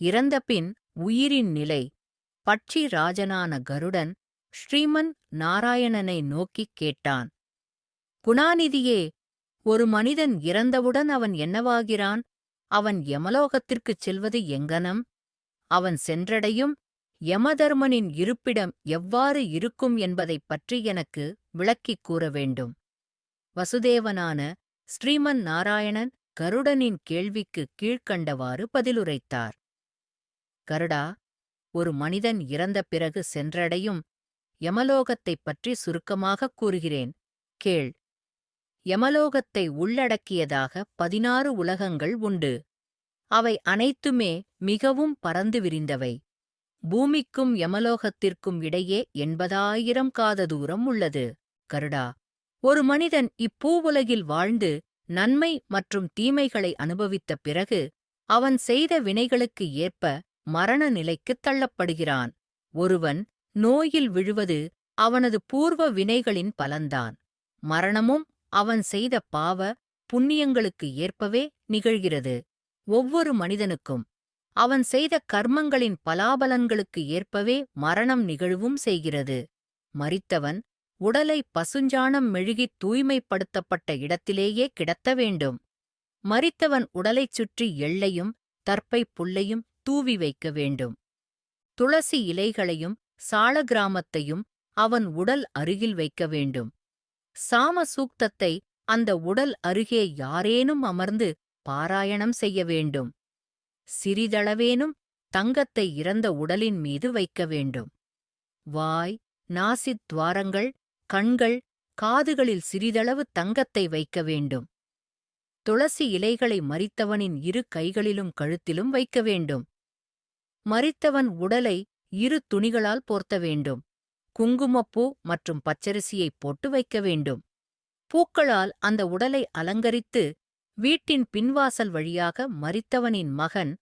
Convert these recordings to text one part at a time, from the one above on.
இறந்தபின் உயிரின் நிலை. பட்சி ராஜனான கருடன் ஸ்ரீமன் நாராயணனை நோக்கிக் கேட்டான். குணாநிதியே ஒரு மனிதன் இறந்தவுடன் அவன் என்னவாகிறான்? அவன் யமலோகத்திற்குச் செல்வது எங்கனம்? அவன் சென்றடையும் யமதர்மனின் இருப்பிடம் எவ்வாறு இருக்கும் என்பதைப் பற்றி எனக்கு விளக்கிக் கூற வேண்டும். வசுதேவனான ஸ்ரீமன் நாராயணன் கருடனின் கேள்விக்கு கீழ்க்கண்டவாறு பதிலுரைத்தார். கருடா ஒரு மனிதன் இறந்த பிறகு சென்றடையும் யமலோகத்தைப் பற்றி சுருக்கமாகக் கூறுகிறேன். கேள். யமலோகத்தை உள்ளடக்கியதாக பதினாறு உலகங்கள் உண்டு. அவை அனைத்துமே மிகவும் பறந்து விரிந்தவை. பூமிக்கும் யமலோகத்திற்கும் இடையே எண்பதாயிரம் காத தூரம் உள்ளது. கருடா ஒரு மனிதன் இப்பூவுலகில் வாழ்ந்து நன்மை மற்றும் தீமைகளை அனுபவித்த பிறகு அவன் செய்த வினைகளுக்கு ஏற்ப மரண நிலைக்குத் தள்ளப்படுகிறான். ஒருவன் நோயில் விழுவது அவனது பூர்வ வினைகளின் பலன்தான். மரணமும் அவன் செய்த பாவ புண்ணியங்களுக்கு ஏற்பவே நிகழ்கிறது. ஒவ்வொரு மனிதனுக்கும் அவன் செய்த கர்மங்களின் பலாபலன்களுக்கு ஏற்பவே மரணம் நிகழ்வும் செய்கிறது. மரித்தவன் உடலை பசுஞ்சாணம் மெழுகித் தூய்மைப்படுத்தப்பட்ட இடத்திலேயே கிடத்த வேண்டும். மரித்தவன் உடலைச் சுற்றி எள்ளையும் தற்பை புல்லையும் தூவி வைக்க வேண்டும். துளசி இலைகளையும் சாள கிராமத்தையும் அவன் உடல் அருகில் வைக்க வேண்டும். சாம சூக்தத்தை அந்த உடல் அருகே யாரேனும் அமர்ந்து பாராயணம் செய்ய வேண்டும். சிறிதளவேனும் தங்கத்தை இறந்த உடலின் மீது வைக்க வேண்டும். வாய் நாசித் துவாரங்கள் கண்கள் காதுகளில் சிறிதளவு தங்கத்தை வைக்க வேண்டும். துளசி இலைகளை மறித்தவனின் இரு கைகளிலும் கழுத்திலும் வைக்க வேண்டும். மரித்தவன் உடலை இரு துணிகளால் போர்த்த வேண்டும். குங்குமப்பூ மற்றும் பச்சரிசியைப் போட்டு வைக்க வேண்டும். பூக்களால் அந்த உடலை அலங்கரித்து வீட்டின் பின்வாசல் வழியாக மரித்தவனின் மகன்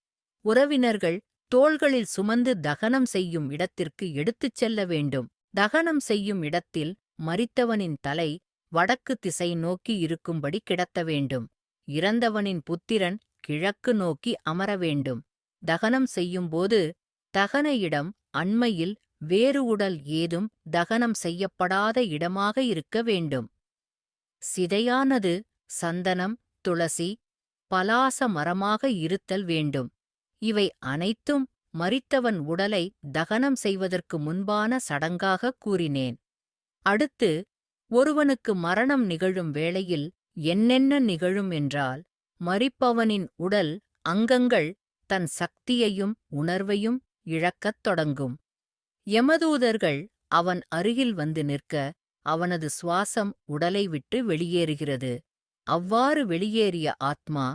உறவினர்கள் தோள்களில் சுமந்து தகனம் செய்யும் இடத்திற்கு எடுத்துச் செல்ல வேண்டும். தகனம் செய்யும் இடத்தில் மரித்தவனின் தலை வடக்கு திசை நோக்கி இருக்கும்படி கிடத்த வேண்டும். இறந்தவனின் புத்திரன் கிழக்கு நோக்கி அமர வேண்டும். தகனம் செய்யும்போது தகன இடம் அண்மையில் வேறு உடல் ஏதும் தகனம் செய்யப்படாத இடமாக இருக்க வேண்டும். சிதையானது சந்தனம் துளசி பலாச மரமாக இருத்தல் வேண்டும். இவை அனைத்தும் மறித்தவன் உடலை தகனம் செய்வதற்கு முன்பான சடங்காகக் கூறினேன். அடுத்து ஒருவனுக்கு மரணம் நிகழும் வேளையில் என்னென்ன நிகழும் என்றால் மறிப்பவனின் உடல் அங்கங்கள் தன் சக்தியையும் உணர்வையும் இழக்கத் தொடங்கும். யமதூதர்கள் அவன் அருகில் வந்து நிற்க அவனது சுவாசம் உடலை விட்டு வெளியேறுகிறது. அவ்வாறு வெளியேறிய ஆத்மா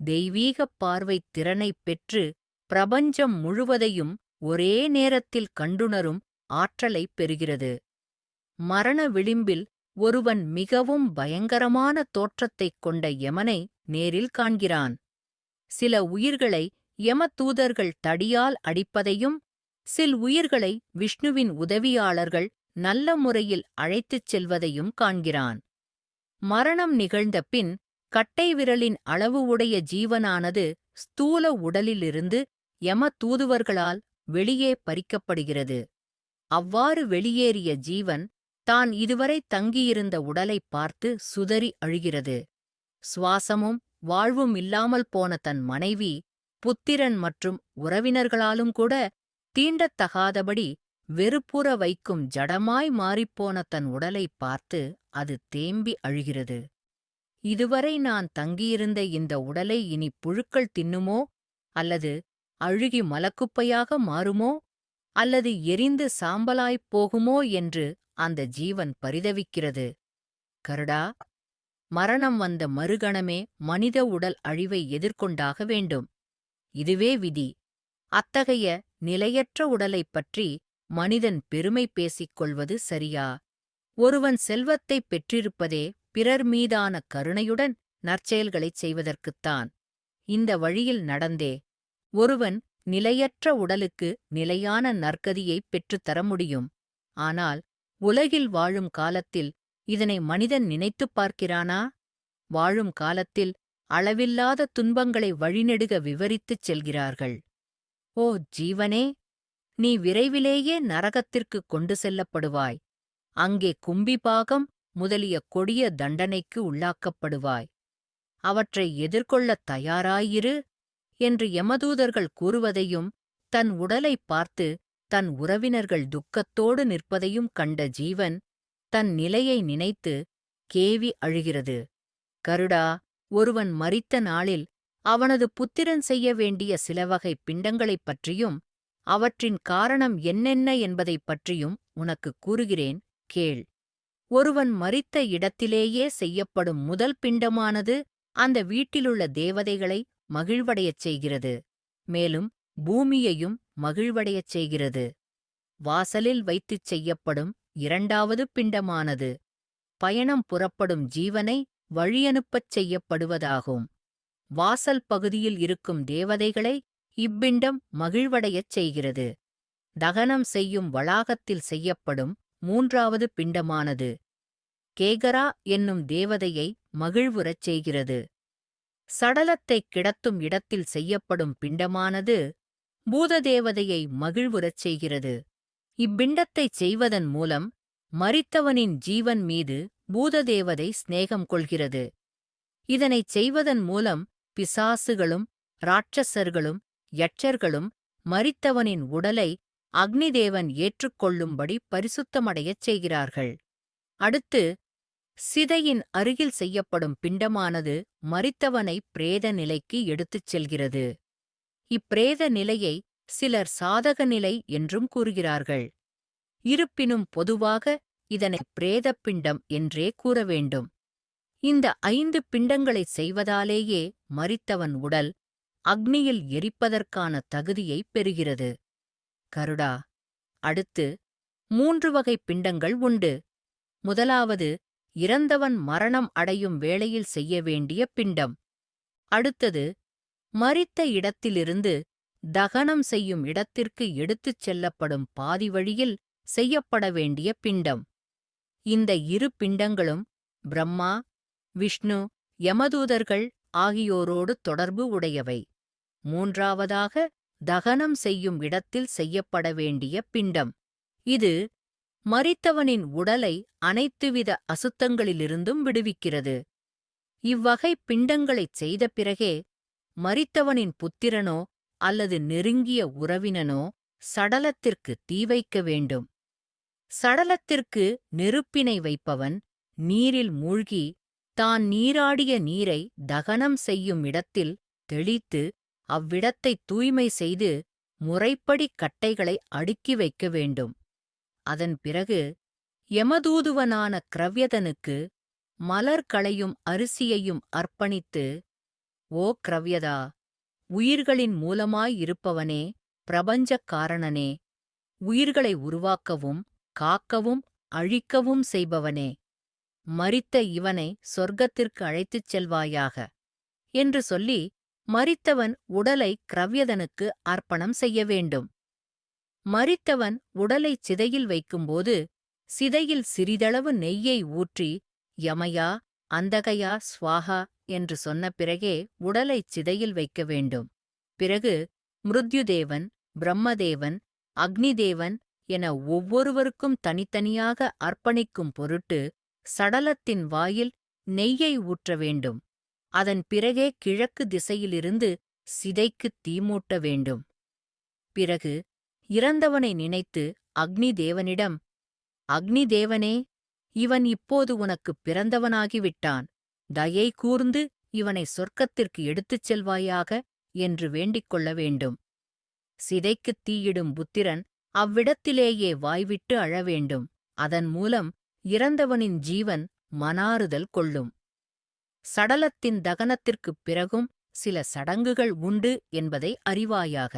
தெய்வீகப் பார்வைத் திறனைப் பெற்று பிரபஞ்சம் முழுவதையும் ஒரே நேரத்தில் கண்டுணரும் ஆற்றலைப் பெறுகிறது. மரண விளிம்பில் ஒருவன் மிகவும் பயங்கரமான தோற்றத்தைக் கொண்ட யமனை நேரில் காண்கிறான். சில உயிர்களை யமதூதர்கள் தடியால் அடிப்பதையும் சில் உயிர்களை விஷ்ணுவின் உதவியாளர்கள் நல்ல முறையில் அழைத்துச் செல்வதையும் காண்கிறான். மரணம் நிகழ்ந்த பின் கட்டை விரலின் அளவு உடைய ஜீவனானது ஸ்தூல உடலிலிருந்து யம தூதுவர்களால் வெளியே பறிக்கப்படுகிறது. அவ்வாறு வெளியேறிய ஜீவன் தான் இதுவரை தங்கியிருந்த உடலைப் பார்த்து சுதறி அழுகிறது. சுவாசமும் வாழ்வும் இல்லாமல் போன தன் மனைவி புத்திரன் மற்றும் உறவினர்களாலும் கூட தீண்டத்தகாதபடி வெறுப்புற வைக்கும் ஜடமாய் மாறிப்போன தன் உடலைப் பார்த்து அது தேம்பி அழுகிறது. இதுவரை நான் தங்கியிருந்த இந்த உடலை இனி புழுக்கள் தின்னுமோ? அல்லது அழுகி மலக்குப்பையாக மாறுமோ? அல்லது எரிந்து சாம்பலாய்ப் போகுமோ? என்று அந்த ஜீவன் பரிதவிக்கிறது. கருடா மரணம் வந்த மறுகணமே மனித உடல் அழிவை எதிர்கொண்டாக வேண்டும். இதுவே விதி. அத்தகைய நிலையற்ற உடலைப் பற்றி மனிதன் பெருமை பேசிக் கொள்வது சரியா? ஒருவன் செல்வத்தைப் பெற்றிருப்பதே பிறர் மீதான கருணையுடன் நற்செயல்களைச் செய்வதற்குத்தான். இந்த வழியில் நடந்தே ஒருவன் நிலையற்ற உடலுக்கு நிலையான நற்கதியைப் பெற்றுத்தர முடியும். ஆனால் உலகில் வாழும் காலத்தில் இதனை மனிதன் நினைத்துப் பார்க்கிறானா? வாழும் காலத்தில் அளவில்லாத துன்பங்களை வழிநெடுக விவரித்துச் செல்கிறார்கள். ஓ ஜீவனே நீ விரைவிலேயே நரகத்திற்கு கொண்டு செல்லப்படுவாய். அங்கே கும்பிபாகம் முதலிய கொடிய தண்டனைக்கு உள்ளாக்கப்படுவாய். அவற்றை எதிர்கொள்ளத் தயாராயிரு என்று யமதூதர்கள் கூறுவதையும் தன் உடலைப் பார்த்து தன் உறவினர்கள் துக்கத்தோடு நிற்பதையும் கண்ட ஜீவன் தன் நிலையை நினைத்து கேவி அழுகிறது. கருடா ஒருவன் மறித்த நாளில் அவனது புத்திரன் செய்ய வேண்டிய சிலவகை பிண்டங்களைப் பற்றியும் அவற்றின் காரணம் என்னென்ன என்பதைப் பற்றியும் உனக்குக் கூறுகிறேன் கேள். ஒருவன் மறித்த இடத்திலேயே செய்யப்படும் முதல் பிண்டமானது அந்த வீட்டிலுள்ள தேவதைகளை மகிழ்வடையச் செய்கிறது. மேலும் பூமியையும் மகிழ்வடையச் செய்கிறது. வாசலில் வைத்துச் செய்யப்படும் இரண்டாவது பிண்டமானது. பயணம் புறப்படும் ஜீவனை வழியனுப்பச் செய்யப்படுவதாகும். வாசல் பகுதியில் இருக்கும் தேவதைகளை இப்பிண்டம் மகிழ்வடையச் செய்கிறது. தகனம் செய்யும் வளாகத்தில் செய்யப்படும் மூன்றாவது பிண்டமானது. கேகரா என்னும் தேவதையை மகிழ்வுறச் செய்கிறது. சடலத்தைக் கிடத்தும் இடத்தில் செய்யப்படும் பிண்டமானது பூததேவதையை மகிழ்வுறச் செய்கிறது. இப்பிண்டத்தைச் செய்வதன் மூலம் மரித்தவனின் ஜீவன் மீது பூததேவதை சிநேகம் கொள்கிறது. இதனைச் செய்வதன் மூலம் பிசாசுகளும் ராட்சசர்களும் யட்சர்களும் மரித்தவனின் உடலை அக்னிதேவன் ஏற்றுக்கொள்ளும்படி பரிசுத்தமடையச் செய்கிறார்கள். அடுத்து சிதையின் அருகில் செய்யப்படும் பிண்டமானது மரித்தவனை பிரேத நிலைக்கு எடுத்துச் செல்கிறது. இப்பிரேத நிலையை சிலர் சாதக நிலை என்றும் கூறுகிறார்கள். இருப்பினும் பொதுவாக இதனை பிரேத பிண்டம் என்றே கூற வேண்டும். இந்த ஐந்து பிண்டங்களைச் செய்வதாலேயே மரித்தவன் உடல் அக்னியில் எரிப்பதற்கான தகுதியைப் பெறுகிறது. கருடா அடுத்து மூன்று வகை பிண்டங்கள் உண்டு. முதலாவது இறந்தவன் மரணம் அடையும் வேளையில் செய்ய வேண்டிய பிண்டம். அடுத்தது மரித்த இடத்திலிருந்து தகனம் செய்யும் இடத்திற்கு எடுத்துச் செல்லப்படும் பாதி வழியில் செய்யப்பட வேண்டிய பிண்டம். இந்த இரு பிண்டங்களும் பிரம்மா விஷ்ணு யமதூதர்கள் ஆகியோரோடு தொடர்பு உடையவை. மூன்றாவதாக தகனம் செய்யும் இடத்தில் செய்யப்பட வேண்டிய பிண்டம். இது மரித்தவனின் உடலை அனைத்துவித அசுத்தங்களிலிருந்தும் விடுவிக்கிறது. இவ்வகை பிண்டங்களைச் செய்த பிறகே மரித்தவனின் புத்திரனோ அல்லது நெருங்கிய உறவினனோ சடலத்திற்கு தீ வைக்க வேண்டும். சடலத்திற்கு நெருப்பினை வைப்பவன் நீரில் மூழ்கி தான் நீராடிய நீரை தகனம் செய்யும் இடத்தில் தெளித்து அவ்விடத்தை தூய்மை செய்து முறைப்படி கட்டைகளை அடுக்கி வைக்க வேண்டும். அதன் பிறகு யமதூதுவனான கிரவ்யதனுக்கு மலர்களையும் அரிசியையும் அர்ப்பணித்து ஓ கிரவ்யதா உயிர்களின் மூலமாயிருப்பவனே பிரபஞ்சக் காரணனே. உயிர்களை உருவாக்கவும் காக்கவும் அழிக்கவும் செய்பவனே. மரித்த இவனை சொர்க்கத்திற்கு அழைத்துச் செல்வாயாக. என்று சொல்லி மரித்தவன் உடலை கிரவ்யதனுக்கு அர்ப்பணம் செய்ய வேண்டும். மரித்தவன் உடலைச் சிதையில் வைக்கும்போது சிதையில் சிறிதளவு நெய்யை ஊற்றி யமையா அந்தகையா ஸ்வாஹா என்று சொன்ன பிறகே உடலைச் சிதையில் வைக்க வேண்டும். பிறகு மிருத்யுதேவன் பிரம்மதேவன் அக்னிதேவன் என ஒவ்வொருவருக்கும் தனித்தனியாக அர்ப்பணிக்கும் பொருட்டு சடலத்தின் வாயில் நெய்யை ஊற்ற வேண்டும். அதன் பிறகே கிழக்கு திசையிலிருந்து சிதைக்குத் தீமூட்ட வேண்டும். பிறகு இறந்தவனை நினைத்து அக்னி தேவனிடம் அக்னி தேவனே இவன் இப்போது உனக்குப் பிறந்தவனாகிவிட்டான். தயை கூர்ந்து இவனை சொர்க்கத்திற்கு எடுத்துச் செல்வாயாக என்று வேண்டிக் கொள்ள வேண்டும். சிதைக்குத் தீயிடும் புத்திரன் அவ்விடத்திலேயே வாய்விட்டு அழ வேண்டும். அதன் மூலம் இறந்தவனின் ஜீவன் மனாறுதல் கொள்ளும். சடலத்தின் தகனத்திற்குப் பிறகும் சில சடங்குகள் உண்டு என்பதை அறிவாயாக.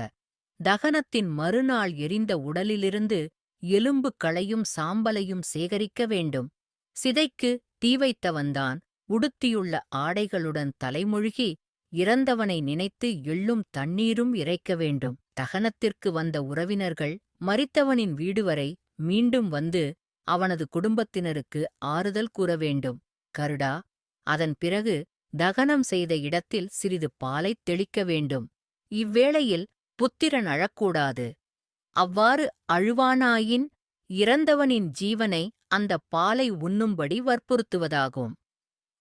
தகனத்தின் மறுநாள் எரிந்த உடலிலிருந்து எலும்பு களையும் சாம்பலையும் சேகரிக்க வேண்டும். சிதைக்கு தீ வைத்தவன்தான் உடுத்தியுள்ள ஆடைகளுடன் தலைமொழிகி இறந்தவனை நினைத்து எள்ளும் தண்ணீரும் இறைக்க வேண்டும். தகனத்திற்கு வந்த உறவினர்கள் மறித்தவனின் வீடு வரை மீண்டும் வந்து அவனது குடும்பத்தினருக்கு ஆறுதல் கூற வேண்டும். கருடா அதன் பிறகு தகனம் செய்த இடத்தில் சிறிது பாலைத் தெளிக்க வேண்டும். இவ்வேளையில் புத்திரன் அழக்கூடாது. அவ்வாறு அழுவானாயின் இறந்தவனின் ஜீவனை அந்த பாலை உண்ணும்படி வற்புறுத்துவதாகும்.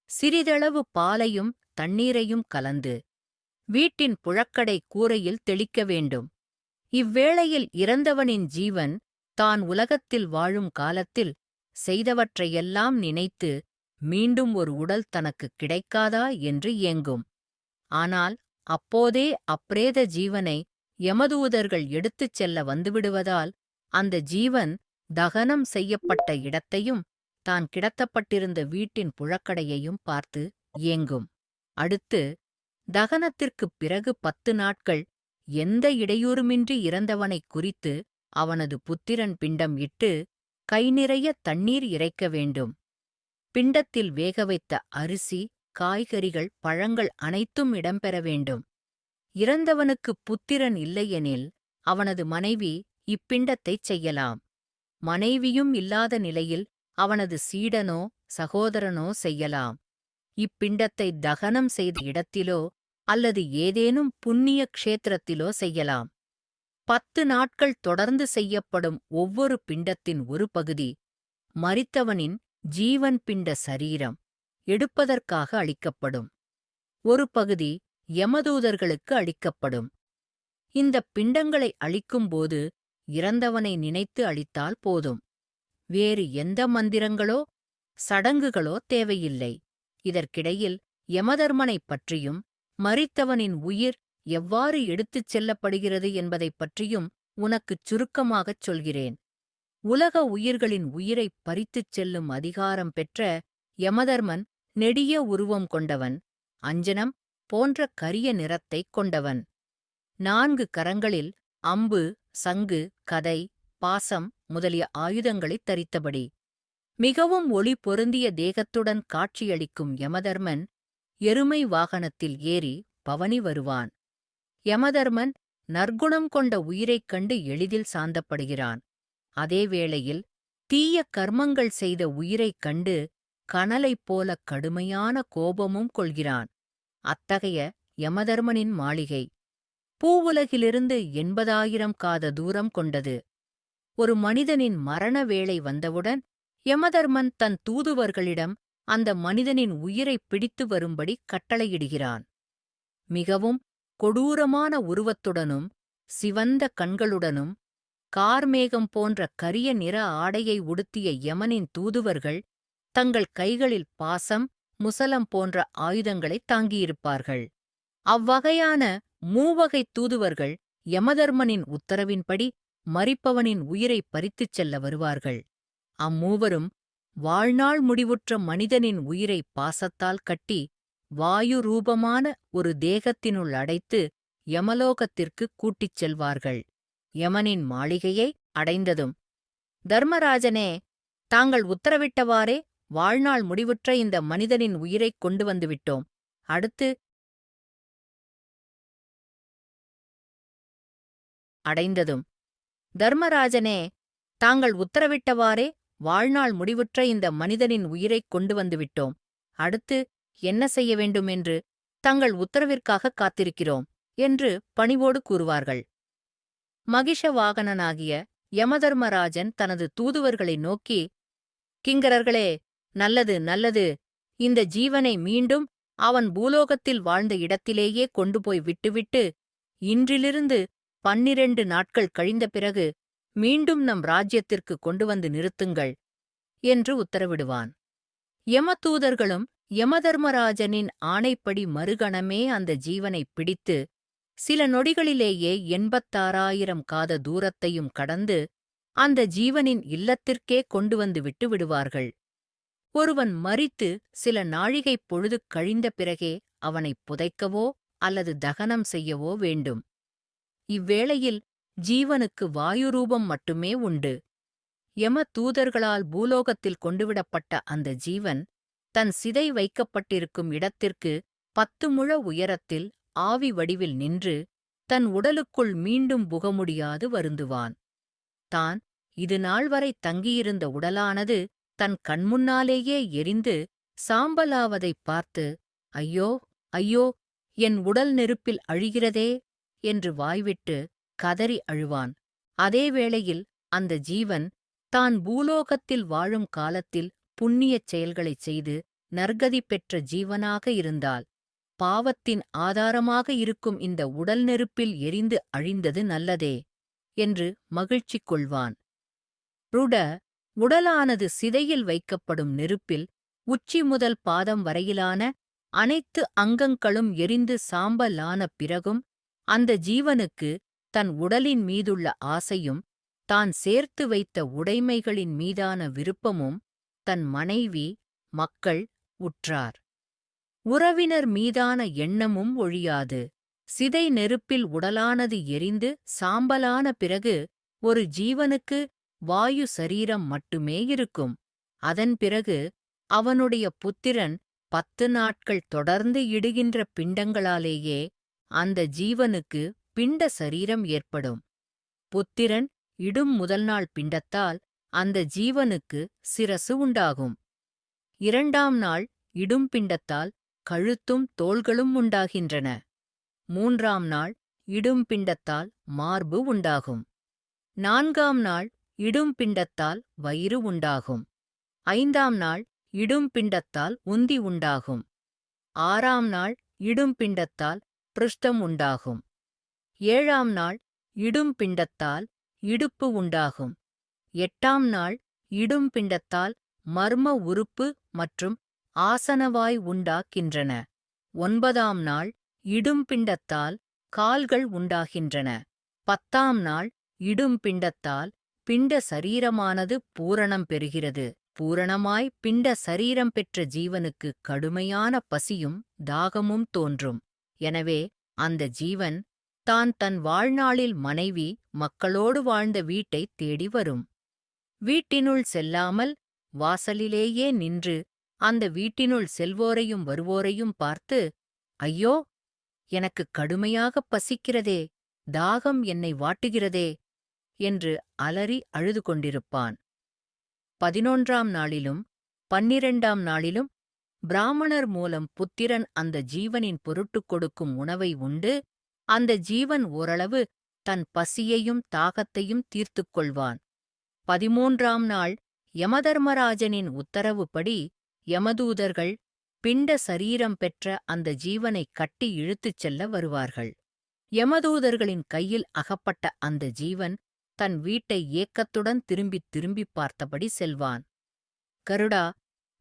சிறிதளவு பாலையும் தண்ணீரையும் கலந்து வீட்டின் புழக்கடை கூரையில் தெளிக்க வேண்டும். இவ்வேளையில் இறந்தவனின் ஜீவன் தான் உலகத்தில் வாழும் காலத்தில் செய்தவற்றையெல்லாம் நினைத்து மீண்டும் ஒரு உடல் தனக்கு கிடைக்காதா என்று ஏங்கும் ஆனால் அப்போதே அப்பிரேத ஜீவனை யமதூதர்கள் எடுத்துச் செல்ல வந்துவிடுவதால் அந்த ஜீவன் தகனம் செய்யப்பட்ட இடத்தையும் தான் கிடத்தப்பட்டிருந்த வீட்டின் புழக்கடையையும் பார்த்து ஏங்கும். அடுத்து தகனத்திற்குப் பிறகு பத்து நாட்கள் எந்த இடையூறுமின்றி இறந்தவனைக் குறித்து அவனது புத்திரன் பிண்டம் இட்டு கை நிறைய தண்ணீர் இறைக்க வேண்டும். பிண்டத்தில் வேகவைத்த அரிசி காய்கறிகள் பழங்கள் அனைத்தும் இடம்பெற வேண்டும். இறந்தவனுக்குப் புத்திரன் இல்லையெனில் அவனது மனைவி இப்பிண்டத்தைச் செய்யலாம். மனைவியும் இல்லாத நிலையில் அவனது சீடனோ சகோதரனோ செய்யலாம். இப்பிண்டத்தை தகனம் செய்த இடத்திலோ அல்லது ஏதேனும் புண்ணிய க்ஷேத்திரத்திலோ செய்யலாம். பத்து நாட்கள் தொடர்ந்து செய்யப்படும் ஒவ்வொரு பிண்டத்தின் ஒரு பகுதி மரித்தவனின் ஜீவன் பிண்ட சரீரம் எடுப்பதற்காக அளிக்கப்படும். ஒரு பகுதி யமதூதர்களுக்கு அளிக்கப்படும். இந்த பிண்டங்களை அளிக்கும்போது இறந்தவனை நினைத்து அளித்தால் போதும். வேறு எந்த மந்திரங்களோ சடங்குகளோ தேவையில்லை. இதற்கிடையில் யமதர்மனைப் பற்றியும் மறித்தவனின் உயிர் எவ்வாறு எடுத்துச் செல்லப்படுகிறது என்பதைப் பற்றியும் உனக்குச் சுருக்கமாகச் சொல்கிறேன். உலக உயிர்களின் உயிரைப் பறித்துச் செல்லும் அதிகாரம் பெற்ற யமதர்மன் நெடிய உருவம் கொண்டவன். அஞ்சனம் போன்ற கரிய நிறத்தைக் கொண்டவன். நான்கு கரங்களில் அம்பு சங்கு கதை பாசம் முதலிய ஆயுதங்களைத் தரித்தபடி. மிகவும் ஒளி பொருந்திய தேகத்துடன் காட்சியளிக்கும் யமதர்மன் எருமை வாகனத்தில் ஏறி பவனி வருவான். யமதர்மன் நற்குணம் கொண்ட உயிரைக் கண்டு எளிதில் சாந்தப்படுகிறான். அதே வேளையில் தீய கர்மங்கள் செய்த உயிரைக் கண்டு கனலைப் போலக் கடுமையான கோபமும் கொள்கிறான். அத்தகைய யமதர்மனின் மாளிகை. பூவுலகிலிருந்து எண்பதாயிரம் காத தூரம் கொண்டது. ஒரு மனிதனின் மரண வேளை வந்தவுடன் யமதர்மன் தன் தூதுவர்களிடம் அந்த மனிதனின் உயிரைப் பிடித்து வரும்படி கட்டளையிடுகிறான். மிகவும் கொடூரமான உருவத்துடனும் சிவந்த கண்களுடனும் கார்மேகம் போன்ற கரிய நிற ஆடையை உடுத்திய யமனின் தூதுவர்கள் தங்கள் கைகளில் பாசம் முசலம் போன்ற ஆயுதங்களைத் தாங்கியிருப்பார்கள். அவ்வகையான மூவகைத் தூதுவர்கள் யமதர்மனின் உத்தரவின்படி மறிப்பவனின் உயிரைப் பறித்துச் செல்ல வருவார்கள். அம்மூவரும் வாழ்நாள் முடிவுற்ற மனிதனின் உயிரை பாசத்தால் கட்டி வாயு ரூபமான ஒரு தேகத்தினுள் அடைத்து யமலோகத்திற்குக் கூட்டிச் செல்வார்கள். யமனின் மாளிகையை அடைந்ததும் தர்மராஜனே தாங்கள் உத்தரவிட்டவாறே வாழ்நாள் முடிவுற்ற இந்த மனிதனின் உயிரைக் கொண்டு வந்துவிட்டோம் அடுத்து அடைந்ததும். தர்மராஜனே தாங்கள் உத்தரவிட்டவாறே வாழ்நாள் முடிவுற்ற இந்த மனிதனின் உயிரைக் கொண்டு வந்துவிட்டோம் அடுத்து என்ன செய்ய வேண்டும் என்று தங்கள் உத்தரவிற்காக காத்திருக்கிறோம் என்று பணிவோடு கூறுவார்கள். மகிஷவாகனனாகிய யமதர்மராஜன் தனது தூதுவர்களை நோக்கி கிங்கரர்களே நல்லது நல்லது. இந்த ஜீவனை மீண்டும் அவன் பூலோகத்தில் வாழ்ந்த இடத்திலேயே கொண்டு போய் விட்டுவிட்டு இன்றிலிருந்து பன்னிரண்டு நாட்கள் கழிந்த பிறகு மீண்டும் நம் ராஜ்யத்திற்கு கொண்டு வந்து நிறுத்துங்கள் என்று உத்தரவிடுவான். யமதூதர்களும் யமதர்மராஜனின் ஆணைப்படி மறுகணமே அந்த ஜீவனைப் பிடித்து சில நொடிகளிலேயே எண்பத்தாறாயிரம் காத தூரத்தையும் கடந்து அந்த ஜீவனின் இல்லத்திற்கே கொண்டு வந்து விட்டு விடுவார்கள். ஒருவன் மறித்து சில நாழிகைப் பொழுது கழிந்த பிறகே அவனைப் புதைக்கவோ அல்லது தகனம் செய்யவோ வேண்டும். இவ்வேளையில் ஜீவனுக்கு வாயுரூபம் மட்டுமே உண்டு. யம தூதர்களால் பூலோகத்தில் கொண்டுவிடப்பட்ட அந்த ஜீவன் தன் சிதை வைக்கப்பட்டிருக்கும் இடத்திற்கு பத்து முழ உயரத்தில் ஆவி வடிவில் நின்று தன் உடலுக்குள் மீண்டும் புக முடியாது வருந்துவான். தான் இது நாள் வரை தங்கியிருந்த உடலானது தன் கண்முன்னாலேயே எரிந்து சாம்பலாவதைப் பார்த்து ஐயோ ஐயோ என் உடல் நெருப்பில் அழிகிறதே என்று வாய்விட்டு கதறி அழுவான். அதே வேளையில் அந்த ஜீவன் தான் பூலோகத்தில் வாழும் காலத்தில் புண்ணியச் செயல்களைச் செய்து நற்கதி பெற்ற ஜீவனாக இருந்தால் பாவத்தின் ஆதாரமாக இருக்கும் இந்த உடல் நெருப்பில் எரிந்து அழிந்தது நல்லதே என்று மகிழ்ச்சி கொள்வான். ருட உடலானது சிதையில் வைக்கப்படும் நெருப்பில் உச்சி முதல் பாதம் வரையிலான அனைத்து அங்கங்களும் எரிந்து சாம்பலான பிறகும் அந்த ஜீவனுக்கு தன் உடலின் மீதுள்ள ஆசையும் தான் சேர்த்து வைத்த உடைமைகளின் மீதான விருப்பமும் தன் மனைவி மக்கள் உற்றார். உறவினர் மீதான எண்ணமும் ஒழியாது. சிதை நெருப்பில் உடலானது எரிந்து சாம்பலான பிறகு ஒரு ஜீவனுக்கு வாயு சரீரம் மட்டுமே இருக்கும். அதன் பிறகு அவனுடைய புத்திரன் பத்து நாட்கள் தொடர்ந்து இடுகின்ற பிண்டங்களாலேயே அந்த ஜீவனுக்கு பிண்ட சரீரம் ஏற்படும். புத்திரன் இடும் முதல் நாள் பிண்டத்தால் அந்த ஜீவனுக்கு சிரசு உண்டாகும். இரண்டாம் நாள் இடும் பிண்டத்தால் கழுத்தும் தோள்களும் உண்டாகின்றன. மூன்றாம் நாள் இடும் பிண்டத்தால் மார்பு உண்டாகும். நான்காம் நாள் இடும் பிண்டத்தால் வயிறு உண்டாகும். ஐந்தாம் நாள் இடும் பிண்டத்தால் உந்தி உண்டாகும். ஆறாம் நாள் இடும் பிண்டத்தால் பிருஷ்டம் உண்டாகும். ஏழாம் நாள் இடும் பிண்டத்தால் இடுப்பு உண்டாகும். எட்டாம் நாள் இடும் பிண்டத்தால் மர்ம உறுப்பு மற்றும் ஆசனவாய் உண்டாக்கின்றன. ஒன்பதாம் நாள் இடும் பிண்டத்தால் கால்கள் உண்டாகின்றன. பத்தாம் நாள் இடும் பிண்டத்தால் பிண்ட சரீரமானது பூரணம் பெறுகிறது. பூரணமாய் பிண்ட சரீரம் பெற்ற ஜீவனுக்கு கடுமையான பசியும் தாகமும் தோன்றும். எனவே அந்த ஜீவன் தான் தன் வாழ்நாளில் மனைவி மக்களோடு வாழ்ந்த வீட்டைத் தேடி வரும். வீட்டினுள் செல்லாமல் வாசலிலேயே நின்று அந்த வீட்டினுள் செல்வோரையும் வருவோரையும் பார்த்து ஐயோ எனக்கு கடுமையாகப் பசிக்கிறதே தாகம் என்னை வாட்டுகிறதே என்று அலறி அழுது கொண்டிருப்பான் பதினொன்றாம் நாளிலும் பன்னிரண்டாம் நாளிலும் பிராமணர் மூலம் புத்திரன் அந்த ஜீவனின் பொருட்டுக் கொடுக்கும் உணவை உண்டு அந்த ஜீவன் ஓரளவு தன் பசியையும் தாகத்தையும் தீர்த்துக் கொள்வான். பதிமூன்றாம் நாள் யமதர்மராஜனின் உத்தரவுப்படி யமதூதர்கள் பிண்ட சரீரம் பெற்ற அந்த ஜீவனை கட்டி இழுத்துச் செல்ல வருவார்கள். யமதூதர்களின் கையில் அகப்பட்ட அந்த ஜீவன் தன் வீட்டை ஏக்கத்துடன் திரும்பித் திரும்பிப் பார்த்தபடி செல்வான். கருடா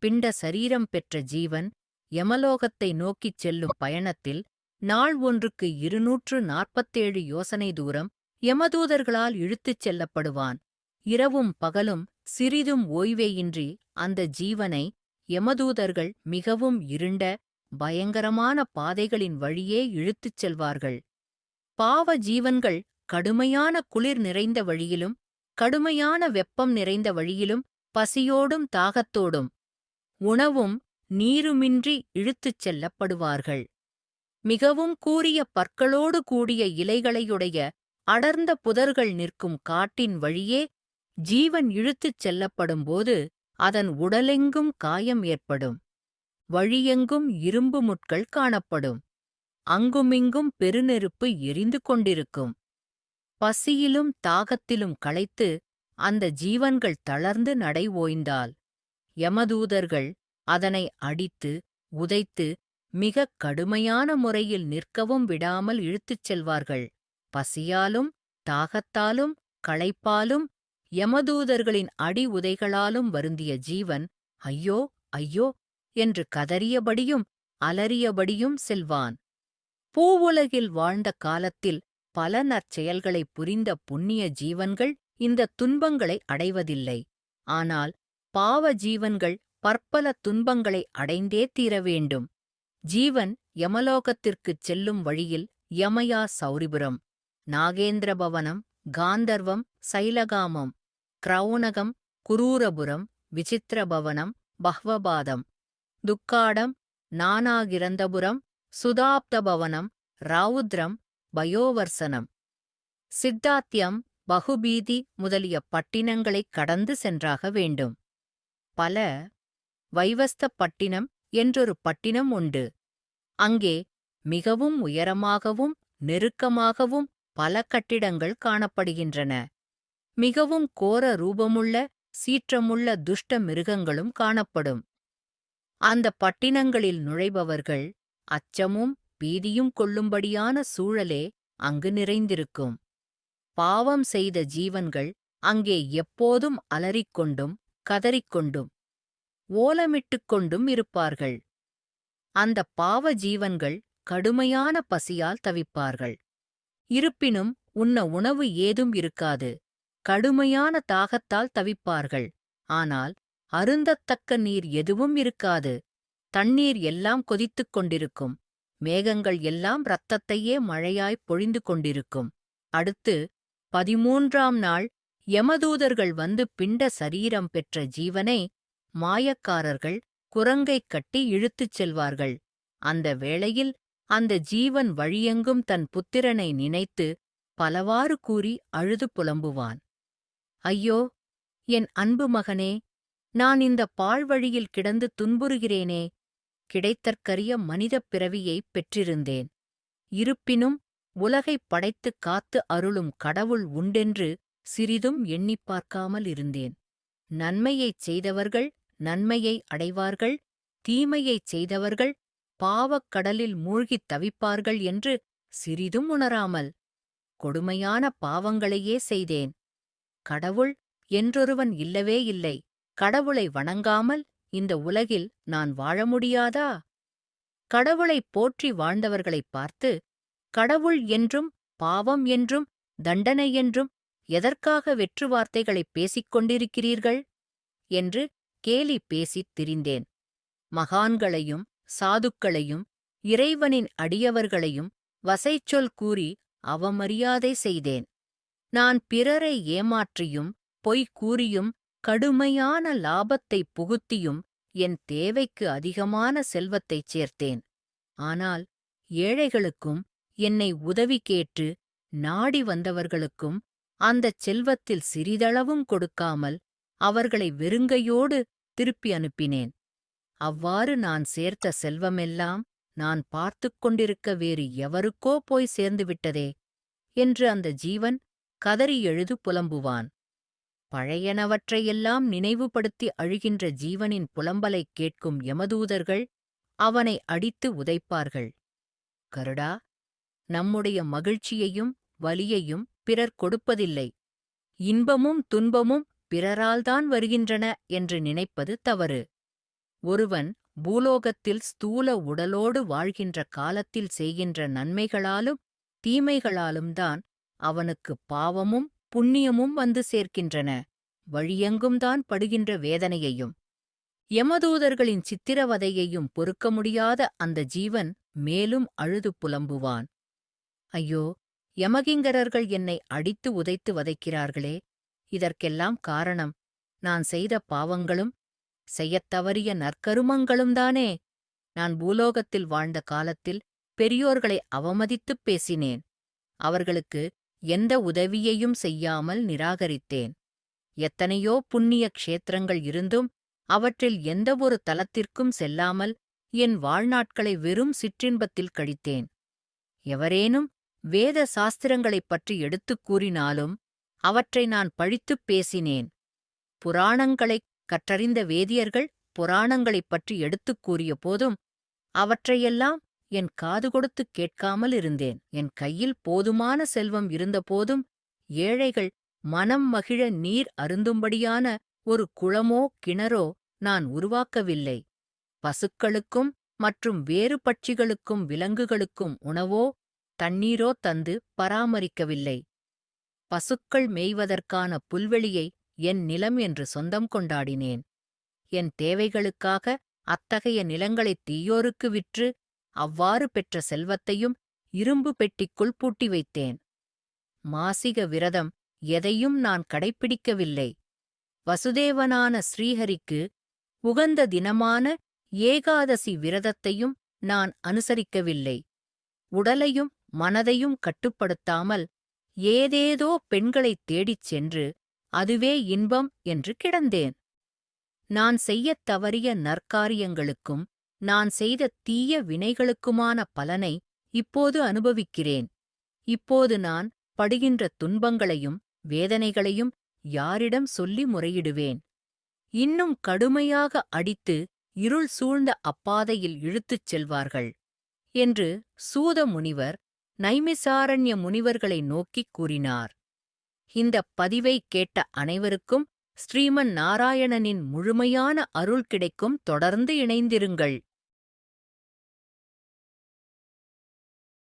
பிண்ட சரீரம் பெற்ற ஜீவன் யமலோகத்தை நோக்கிச் செல்லும் பயணத்தில் நாள் ஒன்றுக்கு இருநூற்று நாற்பத்தேழு யோசனை தூரம் யமதூதர்களால் இழுத்துச் செல்லப்படுவான். இரவும் பகலும் சிறிதும் ஓய்வேயின்றி அந்த ஜீவனை யமதூதர்கள் மிகவும் இருண்ட பயங்கரமான பாதைகளின் வழியே இழுத்துச் செல்வார்கள். பாவ ஜீவன்கள் கடுமையான குளிர் நிறைந்த வழியிலும் கடுமையான வெப்பம் நிறைந்த வழியிலும் பசியோடும் தாகத்தோடும் உணவும் நீருமின்றி இழுத்துச் செல்லப்படுவார்கள். மிகவும் கூரிய பற்களோடு கூடிய இலைகளையுடைய அடர்ந்த புதர்கள் நிற்கும் காட்டின் வழியே ஜீவன் இழுத்துச் செல்லப்படும்போது அதன் உடலெங்கும் காயம் ஏற்படும். வழியெங்கும் இரும்பு முட்கள் காணப்படும். அங்குமிங்கும் பெருநெருப்பு எரிந்து கொண்டிருக்கும். பசியிலும் தாகத்திலும் களைத்து அந்த ஜீவன்கள் தளர்ந்து நடை ஓய்ந்தால் யமதூதர்கள் அதனை அடித்து உதைத்து மிகக் கடுமையான முறையில் நிற்கவும் விடாமல் இழுத்துச் செல்வார்கள். பசியாலும் தாகத்தாலும் களைப்பாலும் யமதூதர்களின் அடி உதைகளாலும் வருந்திய ஜீவன் ஐயோ ஐயோ என்று கதறியபடியும் அலறியபடியும் செல்வான். பூவுலகில் வாழ்ந்த காலத்தில் பல நற்செயல்களைப் புரிந்த புண்ணிய ஜீவன்கள் இந்த துன்பங்களை அடைவதில்லை. ஆனால் பாவ ஜீவன்கள் பற்பல துன்பங்களை அடைந்தே தீர வேண்டும். ஜீவன் யமலோகத்திற்குச் செல்லும் வழியில் யமயா சௌரிபுரம் நாகேந்திரபவனம் காந்தர்வம் சைலகாமம் கிரௌனகம் குரூரபுரம் விசித்திரபவனம் பஹ்வபாதம் துக்காடம் நானாகிரந்தபுரம் சுதாப்தபவனம் ரௌத்ரம் வயோவர்சனம் சித்தாத்தியம் பகுபீதி முதலிய பட்டினங்களைக் கடந்து சென்றாக வேண்டும். பல வைவஸ்த பட்டினம் என்றொரு பட்டினம் உண்டு. அங்கே மிகவும் உயரமாகவும் நெருக்கமாகவும் பல கட்டிடங்கள் காணப்படுகின்றன. மிகவும் கோர ரூபமுள்ள சீற்றமுள்ள துஷ்ட மிருகங்களும் காணப்படும். அந்த பட்டினங்களில் நுழைபவர்கள் அச்சமும் பீதியும் கொள்ளும்படியான சூழலே அங்கு நிறைந்திருக்கும். பாவம் செய்த ஜீவன்கள் அங்கே எப்போதும் அலறிக்கொண்டும் கதறிக்கொண்டும் ஓலமிட்டுக் கொண்டும் இருப்பார்கள். அந்த பாவ ஜீவன்கள் கடுமையான பசியால் தவிப்பார்கள். இருப்பினும் உண்ண உணவு ஏதும் இருக்காது. கடுமையான தாகத்தால் தவிப்பார்கள். ஆனால் அருந்தத்தக்க நீர் எதுவும் இருக்காது. தண்ணீர் எல்லாம் கொதித்துக் கொண்டிருக்கும். மேகங்கள் எல்லாம் இரத்தத்தையே மழையாய்ப் பொழிந்து கொண்டிருக்கும். அடுத்து பதிமூன்றாம் நாள் யமதூதர்கள் வந்து பிண்ட சரீரம் பெற்ற ஜீவனை மாயக்காரர்கள் குரங்கைக் கட்டி இழுத்துச் செல்வார்கள். அந்த வேளையில் அந்த ஜீவன் வழியெங்கும் தன் புத்திரனை நினைத்து பலவாறு கூறி அழுது புலம்புவான். ஐயோ என் அன்பு மகனே நான் இந்த பாழ்வழியில் கிடந்து துன்புறுகிறேனே கிடைத்தற்கரிய மனிதப் பிறவியைப் பெற்றிருந்தேன். இருப்பினும் உலகைப் படைத்துக் காத்து அருளும் கடவுள் உண்டென்று சிறிதும் எண்ணிப் பார்க்காமல் இருந்தேன். நன்மையைச் செய்தவர்கள் நன்மையை அடைவார்கள் தீமையைச் செய்தவர்கள் பாவக் கடலில் மூழ்கித் தவிப்பார்கள் என்று சிறிதும் உணராமல் கொடுமையான பாவங்களையே செய்தேன். கடவுள் என்றொருவன் இல்லவே இல்லை கடவுளை வணங்காமல் இந்த உலகில் நான் வாழ முடியாதா? கடவுளைப் போற்றி வாழ்ந்தவர்களைப் பார்த்து கடவுள் என்றும் பாவம் என்றும் தண்டனை என்றும் எதற்காக வெற்று வார்த்தைகளைப் பேசிக் கொண்டிருக்கிறீர்கள்? என்று கேலி பேசித் திரிந்தேன். மகான்களையும் சாதுக்களையும் இறைவனின் அடியவர்களையும் வசைச்சொல் கூறி அவமரியாதை செய்தேன். நான் பிறரை ஏமாற்றியும் பொய் கூறியும் கடுமையான லாபத்தை புகுத்தியும் என் தேவைக்கு அதிகமான செல்வத்தைச் சேர்த்தேன். ஆனால் ஏழைகளுக்கும் என்னை உதவி கேட்டு நாடி வந்தவர்களுக்கும் அந்தச் செல்வத்தில் சிறிதளவும் கொடுக்காமல் அவர்களை வெறுங்கையோடு திருப்பி அனுப்பினேன். அவ்வாறு நான் சேர்த்த செல்வமெல்லாம் நான் பார்த்துக் கொண்டிருக்க வேறு எவருக்கோ போய் சேர்ந்துவிட்டதே என்று அந்த ஜீவன் கதறி எழுது புலம்புவான். பழையனவற்றையெல்லாம் நினைவுபடுத்தி அழுகின்ற ஜீவனின் புலம்பலைக் கேட்கும் யமதூதர்கள் அவனை அடித்து உதைப்பார்கள். கருடா நம்முடைய மகிழ்ச்சியையும் வலியையும் பிறர் கொடுப்பதில்லை. இன்பமும் துன்பமும் பிறரால்தான் வருகின்றன என்று நினைப்பது தவறு. ஒருவன் பூலோகத்தில் ஸ்தூல உடலோடு வாழ்கின்ற காலத்தில் செய்கின்ற நன்மைகளாலும் தீமைகளாலும் தான் அவனுக்கு பாவமும் புண்ணியமும் வந்து சேர்க்கின்றன. வழியெங்கும்தான் படுகின்ற வேதனையையும் யமதூதர்களின் சித்திரவதையையும் பொறுக்க முடியாத அந்த ஜீவன் மேலும் அழுது புலம்புவான். ஐயோ யமகிங்கரர்கள் என்னை அடித்து உதைத்து வதைக்கிறார்களே இதற்கெல்லாம் காரணம் நான் செய்த பாவங்களும் செய்யத் தவறிய நற்கருமங்களும் தானே. நான் பூலோகத்தில் வாழ்ந்த காலத்தில் பெரியோர்களை அவமதித்துப் பேசினேன். அவர்களுக்கு எந்த உதவியையும் செய்யாமல் நிராகரித்தேன். எத்தனையோ புண்ணிய க்ஷேத்திரங்கள் இருந்தும் அவற்றில் எந்தவொரு தலத்திற்கும் செல்லாமல் என் வாழ்நாட்களை வெறும் சிற்றின்பத்தில் கழித்தேன். எவரேனும் வேத சாஸ்திரங்களைப் பற்றி எடுத்துக் கூறினாலும் அவற்றை நான் பழித்துப் பேசினேன். புராணங்களைக் கற்றறிந்த வேதியர்கள் புராணங்களைப் பற்றி எடுத்துக் கூறிய போதும் அவற்றையெல்லாம் என் காது கொடுத்துக் கேட்காமல் இருந்தேன். என் கையில் போதுமான செல்வம் இருந்தபோதும் ஏழைகள் மனம் மகிழ நீர் அருந்தும்படியான ஒரு குளமோ கிணறோ நான் உருவாக்கவில்லை. பசுக்களுக்கும் மற்றும் வேறு பட்சிகளுக்கும் விலங்குகளுக்கும் உணவோ தண்ணீரோ தந்து பராமரிக்கவில்லை. பசுக்கள் மேய்வதற்கான புல்வெளியை என் நிலம் என்று சொந்தம் கொண்டாடினேன். என் தேவைகளுக்காக அத்தகைய நிலங்களைத் தீயோருக்கு விற்று அவ்வாறு பெற்ற செல்வத்தையும் இரும்பு பெட்டிக்குள் பூட்டி வைத்தேன். மாசிக விரதம் எதையும் நான் கடைப்பிடிக்கவில்லை. வசுதேவனான ஸ்ரீஹரிக்கு உகந்த தினமான ஏகாதசி விரதத்தையும் நான் அனுசரிக்கவில்லை. உடலையும் மனதையும் கட்டுப்படுத்தாமல் ஏதேதோ பெண்களைத் தேடிச் சென்று அதுவே இன்பம் என்று கிடந்தேன். நான் செய்யத் தவறிய நற்காரியங்களுக்கும் நான் செய்த தீய வினைகளுக்குமான பலனை இப்போது அனுபவிக்கிறேன். இப்போது நான் படுகின்ற துன்பங்களையும் வேதனைகளையும் யாரிடம் சொல்லி முறையிடுவேன். இன்னும் கடுமையாக அடித்து இருள் சூழ்ந்த அப்பாதையில் இழுத்துச் செல்வார்கள். என்று சூத முனிவர் நைமிசாரண்ய முனிவர்களை நோக்கிக் கூறினார். இந்தப் பதிவைக் கேட்ட அனைவருக்கும் ஸ்ரீமன் நாராயணனின் முழுமையான அருள் கிடைக்கும் தொடர்ந்து இணைந்திருங்கள்.